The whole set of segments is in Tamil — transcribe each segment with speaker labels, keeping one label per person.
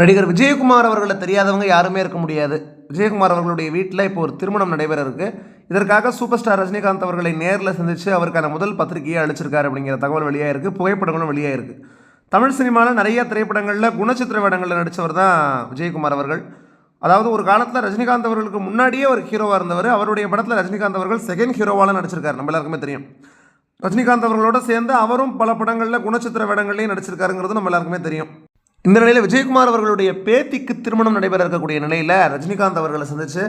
Speaker 1: நடிகர் விஜயகுமார் அவர்களை தெரியாதவங்க யாருமே இருக்க முடியாது. விஜயகுமார் அவர்களுடைய வீட்டில் இப்போ ஒரு திருமணம் நடைபெற இருக்கு. இதற்காக சூப்பர் ஸ்டார் ரஜினிகாந்த் அவர்களை நேரில் சந்தித்து அவருக்கான முதல் பத்திரிகையை அளிச்சிருக்காரு அப்படிங்கிற தகவல் வெளியாக இருக்குது புகைப்படங்களும் வெளியாக இருக்குது தமிழ் சினிமாவில் நிறைய திரைப்படங்களில் குணச்சித்திர வேடங்களில் நடித்தவர் தான் விஜயகுமார் அவர்கள். அதாவது ஒரு காலத்தில் ரஜினிகாந்த் அவர்களுக்கு முன்னாடியே ஒரு ஹீரோவாக இருந்தவர். அவருடைய படத்தில் ரஜினிகாந்த் அவர்கள் செகண்ட் ஹீரோவால நடிச்சிருக்காரு. நம்ம எல்லாருக்குமே தெரியும். ரஜினிகாந்த் அவர்களோட சேர்ந்து அவரும் பல படங்களில் குணச்சித்திர வேடங்கள்லேயும் நடிச்சிருக்காருங்கிறது நம்ம எல்லாருக்குமே தெரியும். இந்த நிலையில் விஜயகுமார் அவர்களுடைய பேத்திக்கு திருமணம் நடைபெற இருக்கக்கூடிய நிலையில் ரஜினிகாந்த் அவர்களை சந்தித்து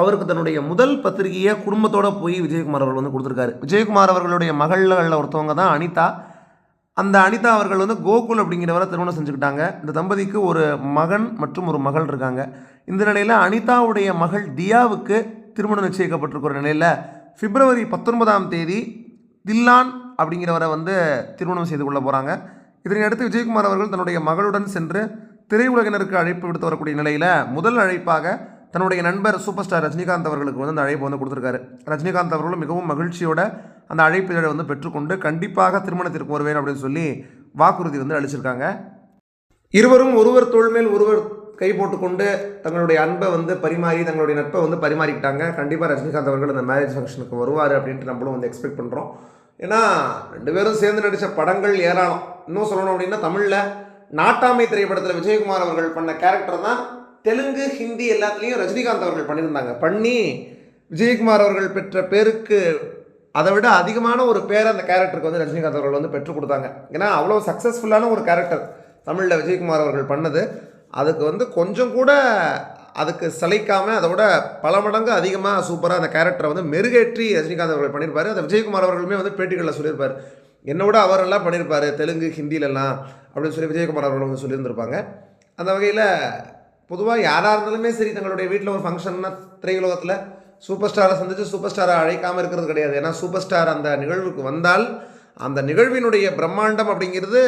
Speaker 1: அவருக்கு தன்னுடைய முதல் பத்திரிகையை குடும்பத்தோடு போய் விஜயகுமார் அவர்கள் வந்து கொடுத்துருக்காரு. விஜயகுமார் அவர்களுடைய மகளில் ஒருத்தவங்க தான் அனிதா. அந்த அனிதா அவர்கள் வந்து கோகுல் அப்படிங்கிறவரை திருமணம் செஞ்சுக்கிட்டாங்க. இந்த தம்பதிக்கு ஒரு மகன் மற்றும் ஒரு மகள் இருக்காங்க. இந்த நிலையில் அனிதாவுடைய மகள் தியாவுக்கு திருமணம் நிச்சயிக்கப்பட்டிருக்கிற நிலையில் பிப்ரவரி பத்தொன்பதாம் தேதி தில்லான் அப்படிங்கிறவரை வந்து திருமணம் செய்து கொள்ள போகிறாங்க இதனையடுத்து விஜயகுமார் அவர்கள் தன்னுடைய மகளுடன் சென்று திரையுலகினருக்கு அழைப்பு விடுத்து வரக்கூடிய நிலையில் முதல் அழைப்பாக தன்னுடைய நண்பர் சூப்பர் ஸ்டார் ரஜினிகாந்த் அவர்களுக்கு வந்து அந்த அழைப்பு வந்து கொடுத்துருக்காரு. ரஜினிகாந்த் அவர்களும் மிகவும் மகிழ்ச்சியோட அந்த அழைப்பிதழை வந்து பெற்றுக்கொண்டு கண்டிப்பாக திருமணத்திற்கு வருவேன் அப்படின்னு சொல்லி வாக்குறுதி வந்து அளிச்சிருக்காங்க. இருவரும் ஒருவர் தோல்மேல் ஒருவர் கை போட்டுக்கொண்டு தங்களுடைய அன்பை வந்து பரிமாறி தங்களுடைய நட்பை வந்து பரிமாறிக்கிட்டாங்க. கண்டிப்பாக ரஜினிகாந்த் அவர்கள் அந்த மேரேஜ் ஃபங்க்ஷனுக்கு வருவார் அப்படின்ட்டு நம்மளும் வந்து எக்ஸ்பெக்ட் பண்ணுறோம் ஏன்னா ரெண்டு பேரும் சேர்ந்து நடித்த படங்கள் ஏராளம். இன்னும் சொல்லணும் அப்படின்னா தமிழில் நாட்டாமை திரைப்படத்தில் விஜயகுமார் அவர்கள் பண்ண கேரக்டர் தான் தெலுங்கு ஹிந்தி எல்லாத்துலேயும் ரஜினிகாந்த் அவர்கள் பண்ணியிருந்தாங்க. பண்ணி விஜயகுமார் அவர்கள் பெற்ற பேருக்கு அதை விட அதிகமான ஒரு பேர் அந்த கேரக்டருக்கு வந்து ரஜினிகாந்த் அவர்கள் வந்து பெற்றுக் கொடுத்தாங்க. ஏன்னா அவ்வளோ சக்ஸஸ்ஃபுல்லான ஒரு கேரக்டர் தமிழில் விஜயகுமார் அவர்கள் பண்ணது. அதுக்கு வந்து கொஞ்சம் கூட அதுக்கு சளைக்காமல் அதை விட பல மடங்கு அதிகமாக சூப்பராக அந்த கேரக்டரை வந்து மெருகேற்றி ரஜினிகாந்த் அவர்கள் பண்ணியிருப்பார். அதை விஜயகுமார் அவர்களுமே வந்து பேட்டிகளில் சொல்லியிருப்பார். என்னை விட அவரெல்லாம் பண்ணியிருப்பார் தெலுங்கு ஹிந்திலெல்லாம் அப்படின்னு சொல்லி விஜயகுமார் அவர்கள் வந்து சொல்லியிருந்திருப்பாங்க. அந்த வகையில் பொதுவாக யாராக இருந்தாலுமே சரி தங்களுடைய வீட்டில் ஒரு ஃபங்க்ஷன்னா திரையுலகத்தில் சூப்பர் ஸ்டாரை சந்தித்து சூப்பர் ஸ்டாரை அழைக்காமல் இருக்கிறது கிடையாது. ஏன்னா சூப்பர் ஸ்டார் அந்த நிகழ்வுக்கு வந்தால் அந்த நிகழ்வினுடைய பிரம்மாண்டம் அப்படிங்கிறது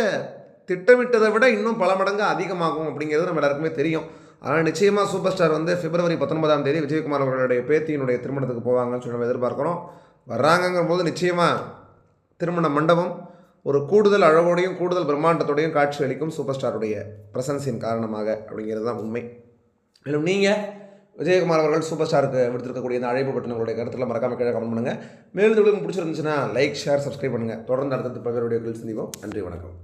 Speaker 1: திட்டமிட்டதை விட இன்னும் பல மடங்கு அதிகமாகும் அப்படிங்கிறது நம்ம எல்லாருக்குமே தெரியும். அதனால் நிச்சயமாக சூப்பர் ஸ்டார் வந்து பிப்ரவரி பத்தொன்பதாம் தேதி விஜயகுமார் அவர்களுடைய பேத்தியினுடைய திருமணத்துக்கு போவாங்கன்னு சொல்லி நம்ம எதிர்பார்க்குறோம். வர்றாங்கங்கிற போது நிச்சயமாக திருமண மண்டபம் ஒரு கூடுதல் அழகோடையும் கூடுதல் பிரம்மாண்டத்தோடையும் காட்சி அளிக்கும் சூப்பர் ஸ்டாருடைய பிரசன்ஸின் காரணமாக அப்படிங்கிறது தான் உண்மை. மேலும் நீங்கள் விஜயகுமார் அவர்கள் சூப்பர் ஸ்டாருக்கு விடுத்திருக்கக்கூடிய இந்த அழைப்பு பற்றி உங்களுடைய கருத்தில் மறக்காம கீழே கமெண்ட் பண்ணுங்கள் மேலும் உங்களுக்கு பிடிச்சிருந்துச்சுன்னா லைக் ஷேர் சப்ஸ்கிரைப் பண்ணுங்கள் தொடர்ந்து அடுத்தது பல்வேறு வீடியோக்கள் சந்திப்போம். நன்றி வணக்கம்.